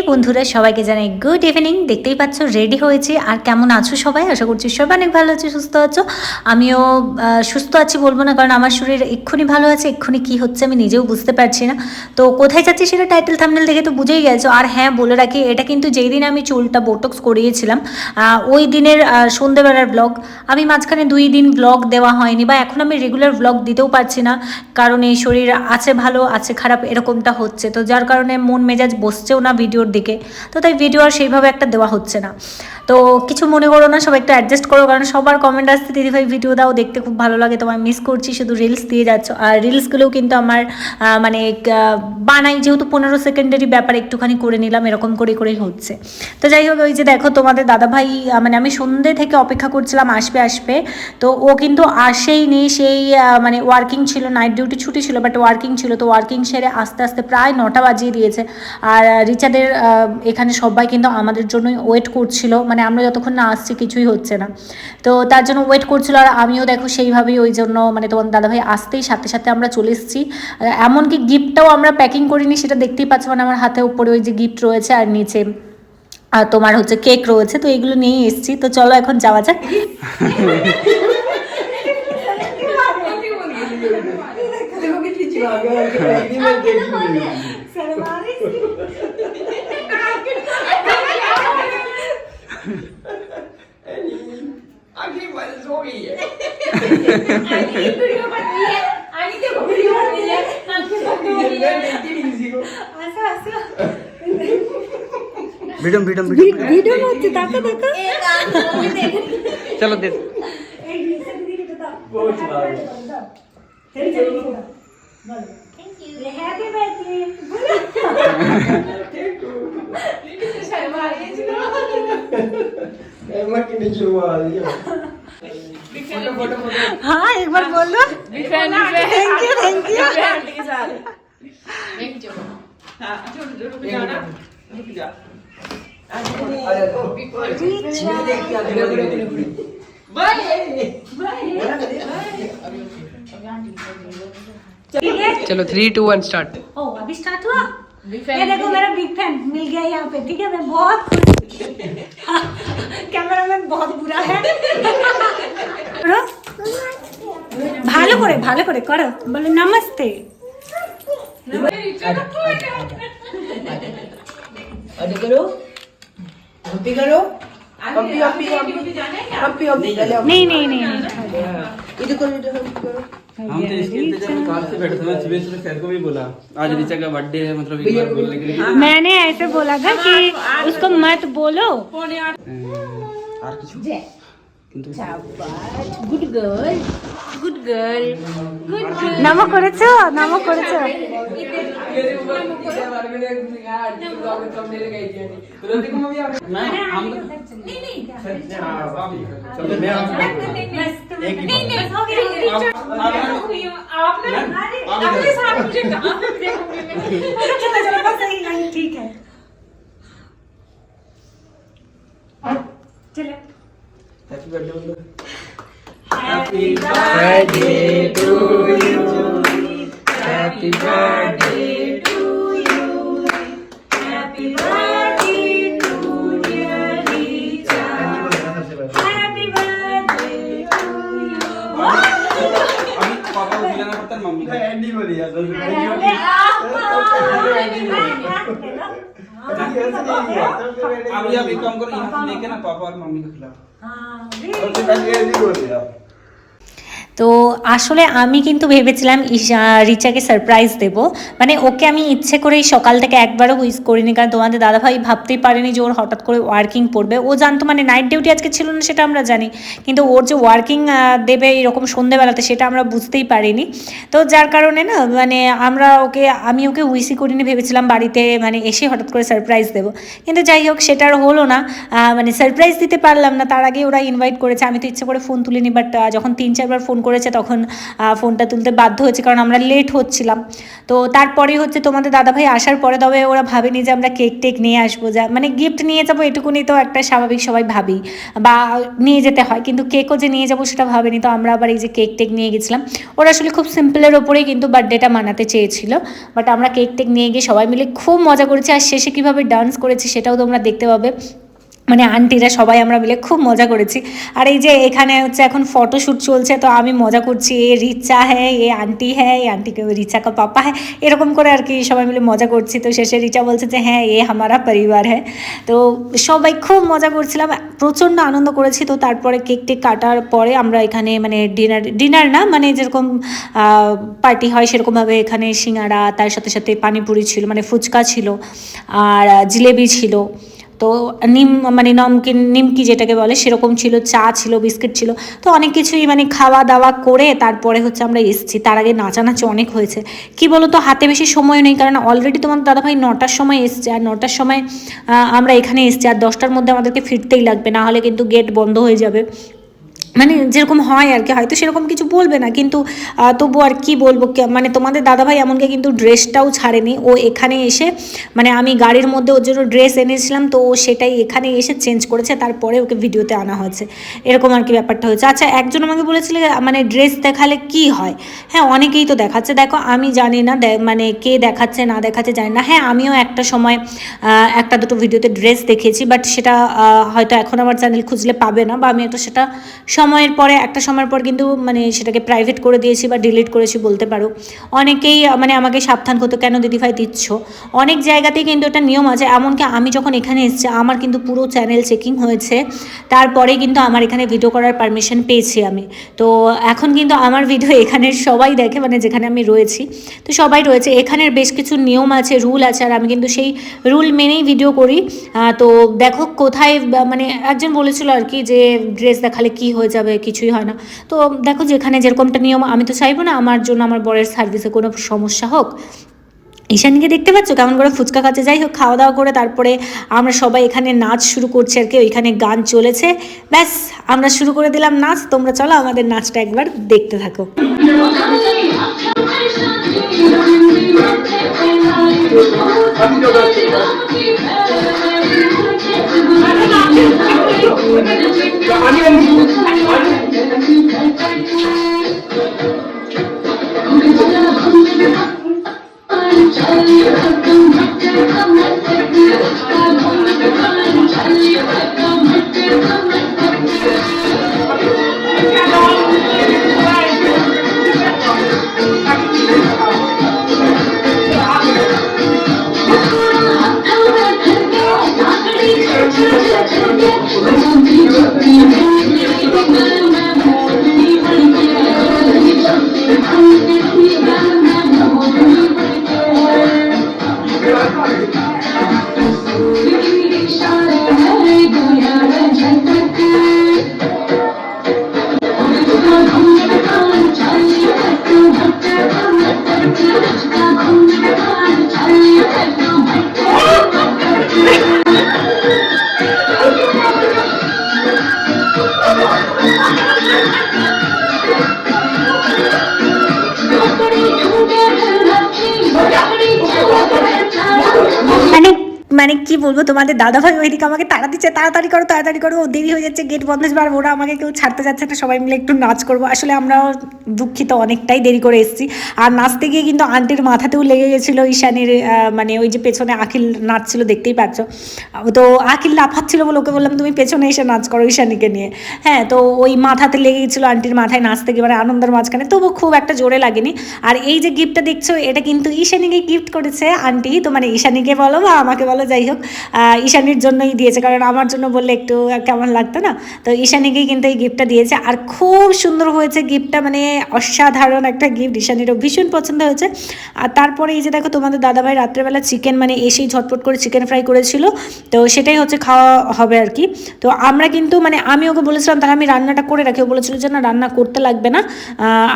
হেই বন্ধুরা, সবাইকে জানাই গুড ইভিনিং দেখতেই পাচ্ছ রেডি হয়েছি। আর কেমন আছো সবাই? আশা করছি সবাই অনেক ভালো আছো, সুস্থ আছো। আমিও সুস্থ আছি বলব না, কারণ আমার শরীর এক্ষুনি ভালো আছে। এক্ষুনি কি হচ্ছে আমি নিজেও বুঝতে পারছি না। তো কোথায় যাচ্ছি সেটা টাইটেল থামনেল দেখে তো বুঝেই গেছো। আর হ্যাঁ বলে রাখি, এটা কিন্তু যেই দিন আমি চুলটা বোটক্স করিয়েছিলাম ওই দিনের সন্ধেবেলার ব্লগ আমি মাঝখানে দুই দিন ব্লগ দেওয়া হয়নি বা এখন আমি রেগুলার ব্লগ দিতেও পারছি না, কারণ এই শরীর আছে ভালো, আছে খারাপ, এরকমটা হচ্ছে। তো যার কারণে মন মেজাজ বসছেও না ভিডিওর দিকে। তো তাই ভিডিও আর সেইভাবে একটা দেওয়া হচ্ছে না। তো কিছু মনে করো না সবাই একটু অ্যাডজাস্ট করো কারণ সবার কমেন্ট আসছে দিদিভাই ভিডিও দাও দেখতে খুব ভালো লাগে তোমায় মিস করছি শুধু রিলস দিয়ে যাচ্ছ। আর রিলসগুলোও কিন্তু আমার মানে বানাই যেহেতু পনেরো সেকেন্ডারি ব্যাপার একটুখানি করে নিলাম এরকম করে করেই হচ্ছে। তো যাই হোক ওই যে দেখো তোমাদের দাদাভাই মানে আমি সন্ধ্যে থেকে অপেক্ষা করছিলাম আসবে আসবে। তো ও কিন্তু আসেই নি সেই মানে ওয়ার্কিং ছিল নাইট ডিউটি ছুটি ছিল বাট ওয়ার্কিং ছিল তো ওয়ার্কিং সেরে আস্তে আস্তে প্রায় নটা বাজিয়ে দিয়েছে। আর আহ, এখানে সবাই কিন্তু আমাদের জন্যই ওয়েট করছিল। মানে আমরা যতক্ষণ না আসছি কিছুই হচ্ছে না। তো তার জন্য ওয়েট করছিল আর আমিও দেখো সেইভাবেই ওই জন্য মানে তোমার দাদাভাই আসতেই সাথে সাথে আমরা চলে এসেছি। এমনকি গিফটটাও আমরা প্যাকিং করিনি সেটা দেখতেই পাচ্ছি মানে আমার হাতে উপরে ওই যে গিফট রয়েছে আর নিচে আর তোমার হচ্ছে কেক রয়েছে। তো এইগুলো নিয়েই এসছি। তো চলো এখন যাওয়া যাক। ভিডিও ভিডিও ভিডিও ভিডিও হচ্ছে দেখো দেখো চলো দে एम्मा की नीचे हाँ एक बार बोल लो थैंक यू थैंक यू चलो थ्री टू वन स्टार्ट ओ अभी स्टार्ट हुआ? ये देखो मेरा बिग फ़ैन मिल गया यहाँ पे ठीक है? मैं बहुत खुश कैमरा मैन बहुत बुरा है करो। ভালো করে ভালো করে করো বলো নমস্তে अरे करो हम्पी करो हम्पी हम्पी हम्पी हम्पी चले नहीं नहीं नहीं नहीं इधर करो इधर हम्पी करो हम तो इसके इंतजार में कार से बैठे थे मैं सुबह सुबह सर को भी बोला आज ऋचा का बर्थडे है मतलब एक बार बोलने के लिए मैंने ऐसे बोला था कि उसको मत बोलो আর কিছু কিন্তু good girl good girl good girl নামো করেছো নামো করেছো मैं एक ही नहीं नहीं हो। गया आप ना अपने साथ मुझे कहाँ पे देखोगे मैंने चलो चलो बस सही नहीं ठीक है। चलो। हैप्पी बर्थडे बोलो happy birthday to you happy birthday अभी अभी काम करो यहाँ से लेके ना पापा और मम्मी को खिलाओ। তো আসলে আমি কিন্তু ভেবেছিলাম রিচাকে সারপ্রাইজ দেব। মানে ওকে আমি ইচ্ছে করেই সকাল থেকে একবারও উইস করিনি, কারণ তোমাদের দাদাভাই ভাবতেই পারেনি যে ওর হঠাৎ করে ওয়ার্কিং পড়বে। ও জানতো মানে নাইট ডিউটি আজকে ছিল না সেটা আমরা জানি, কিন্তু ওর যে ওয়ার্কিং দেবে এরকম সন্ধেবেলাতে সেটা আমরা বুঝতেই পারিনি। তো যার কারণে না মানে আমরা ওকে, আমি ওকে উইসি করিনি, ভেবেছিলাম বাড়িতে মানে এসে হঠাৎ করে সারপ্রাইজ দেবো। কিন্তু যাই হোক, সেটা আর হলো না। মানে সারপ্রাইজ দিতে পারলাম না, তার আগে ওরা ইনভাইট করেছে, আমি তো ইচ্ছে করে ফোন তুলিনি বাট যখন তিন চারবার ফোন করেছে তখন ফোনটা তুলতে বাধ্য হয়েছে কারণ আমরা লেট হচ্ছিলাম। তো তারপরে হচ্ছে তোমাদের দাদাভাই আসার পরে তবে ওরা ভাবেনি যে আমরা কেক টেক নিয়ে আসব। যা মানে গিফট নিয়ে যাব এটুকুনি তো একটা স্বাভাবিক সবাই ভাবি বা নিয়ে যেতে হয়, কিন্তু কেকও যে নিয়ে যাব সেটা ভাবেনি। তো আমরা আবার এই যে কেক টেক নিয়ে গেছিলাম। ওরা আসলে খুব সিম্পলের ওপরেই কিন্তু বার্থডেটা মানাতে চেয়েছিল। বাট আমরা কেক টেক নিয়ে গিয়ে সবাই মিলে খুব মজা করেছি। আর শেষে কীভাবে ডান্স করেছি সেটাও তোমরা দেখতে পাবে। মানে আন্টিরা সবাই আমরা মিলে খুব মজা করেছি। আর এই যে এখানে হচ্ছে এখন ফটোশ্যুট চলছে, তো আমি মজা করছি, এ রিচা হ্যাঁ এ আন্টি হ্যাঁ এ আন্টি কে রিচা কা পাপা হ্যাঁ এরকম করে আর কি সবাই মিলে মজা করছি। তো শেষে রিচা বলছে যে হ্যাঁ এ হামারা পরিবার হ্যাঁ তো সবাই খুব মজা করছিলাম, প্রচণ্ড আনন্দ করেছি। তো তারপরে কেক টেক কাটার পরে আমরা এখানে মানে ডিনার ডিনার না মানে যেরকম পার্টি হয় সেরকমভাবে এখানে সিঙ্গারা, তার সাথে সাথে পানিপুরি ছিল মানে ফুচকা ছিল, আর জিলেবি ছিল। তো নিম মানে নমকিন, নিমকি যেটাকে বলে, সেরকম ছিল, চা ছিল, বিস্কিট ছিল। তো অনেক কিছুই মানে খাওয়া দাওয়া করে তারপরে হচ্ছে আমরা এসেছি। তার আগে নাচানাচি অনেক হয়েছে। কি বলো তো হাতে বেশি সময় নেই, কারণ অলরেডি তোমার দাদাভাই নটার সময় এসছে, আর নটার সময় আমরা এখানে এসছি। আর দশটার মধ্যে আমাদেরকে ফিরতেই লাগবে, না হলে কিন্তু গেট বন্ধ হয়ে যাবে। মানে যেরকম হয় আর কি, হয়তো সেরকম কিছু বলবে না, কিন্তু তবু আর কি বলব মানে তোমাদের দাদাভাই এমনকি কিন্তু ড্রেসটাও ছাড়েনি। ও এখানে এসে মানে আমি গাড়ির মধ্যে ওর জন্য ড্রেস এনেছিলাম, তো ও সেটাই এখানে এসে চেঞ্জ করেছে, তারপরে ওকে ভিডিওতে আনা হয়েছে। এরকম আর কি ব্যাপারটা হয়েছে। আচ্ছা একজন আমাকে বলেছিল মানে ড্রেস দেখালে কি হয়? হ্যাঁ অনেকেই তো দেখাচ্ছে। দেখো, আমি জানি না মানে কে দেখাচ্ছে, না দেখাচ্ছে, জানি না। হ্যাঁ আমিও একটা সময় একটা দুটো ভিডিওতে ড্রেস দেখেছি, বাট সেটা হয়তো এখন আমার চ্যানেল খুঁজলে পাবে না, বা আমি একটা সেটা সময়ের পরে, একটা সময়ের পর কিন্তু মানে সেটাকে প্রাইভেট করে দিয়েছি বা ডিলিট করেছি বলতে পারো। অনেকেই মানে আমাকে সাবধান করতো, কেন দিদিভাই দিচ্ছ? অনেক জায়গাতেই কিন্তু একটা নিয়ম আছে, এমনকি আমি যখন এখানে এসেছি, আমার কিন্তু পুরো চ্যানেল চেকিং হয়েছে। তারপরে কিন্তু আমার এখানে ভিডিও করার পারমিশন পেয়েছি আমি। তো এখন কিন্তু আমার ভিডিও এখানে সবাই দেখে মানে যেখানে আমি রয়েছি, তো সবাই রয়েছে। এখানের বেশ কিছু নিয়ম আছে রুল আছে, আর আমি কিন্তু সেই রুল মেনেই ভিডিও করি। তো দেখো কোথায় মানে একজন বলেছিল আর কি যে ড্রেস দেখালে কি হয়ে যাবে, কিছুই হয় না। তো দেখো যেখানে যেরকমটা নিয়ম, আমি তো চাইব না আমার জন্য আমার বরের সার্ভিসে কোনো সমস্যা হোক। ঈশানীকে দেখতে পাচ্ছ? কেমন করে ফুচকা খাচ্ছে? যাই হোক, খাওয়া দাওয়া করে তারপরে আমরা সবাই এখানে নাচ শুরু করছি আর কি, ওইখানে গান চলেছে। ব্যাস, আমরা শুরু করে দিলাম নাচ। তোমরা চলো আমাদের নাচটা একবার দেখতে থাকো। মানে মানে কি বলব, তোমাদের দাদাভাই ওইদিকে আমাকে তাড়া দিচ্ছে, তাড়াতাড়ি করো তাড়াতাড়ি করো দেরি হয়ে যাচ্ছে গেট বন্ধ আর ওরা আমাকে কেউ ছাড়তে যাচ্ছে না, সবাই মিলে একটু নাচ করব। আসলে আমরাও দুঃখিত, অনেকটাই দেরি করে এসেছি। আর নাচতে গিয়ে কিন্তু আন্টির মাথাতেও লেগে গেছিল, ঈশানের মানে ওই যে পেছনে আখিল নাচছিল, দেখতেই পাচ্ছ। তো আখিল লাফাচ্ছিল বলে ওকে বললাম, তুমি পেছনে এসে নাচ করো ঈশানীকে নিয়ে। হ্যাঁ তো ওই মাথাতে লেগে গেছিল আন্টির মাথায় নাচতে গিয়ে মানে আনন্দের মাঝখানে। তবু খুব একটা জোরে লাগেনি। আর এই যে গিফটটা দেখছ, এটা কিন্তু ঈশানীকে গিফট করেছে আন্টি তো মানে ঈশানীকে বলো বা আমাকে বলো, যাই হোক। ঈশানীর জন্যই দিয়েছে, কারণ আমার জন্য বললে একটু কেমন লাগতো না? তো ঈশানীকেই কিন্তু এই গিফটটা দিয়েছে। আর খুব সুন্দর হয়েছে গিফটটা মানে অসাধারণ একটা গিফট ঈশানীরও ভীষণ পছন্দ হয়েছে। আর তারপরে এই যে দেখো তোমাদের দাদাভাই রাত্রেবেলা চিকেন মানে এসেই ঝটপট করে চিকেন ফ্রাই করেছিল। তো সেটাই হচ্ছে খাওয়া হবে আর কি। তো আমরা কিন্তু মানে আমি ওকে বলেছিলাম, তাহলে আমি রান্নাটা করে রাখি। ও বলেছিল যে, না, রান্না করতে লাগবে না।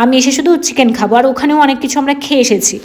আমি এসে শুধু চিকেন খাব। আর ওখানেও অনেক কিছু আমরা খেয়ে এসেছি।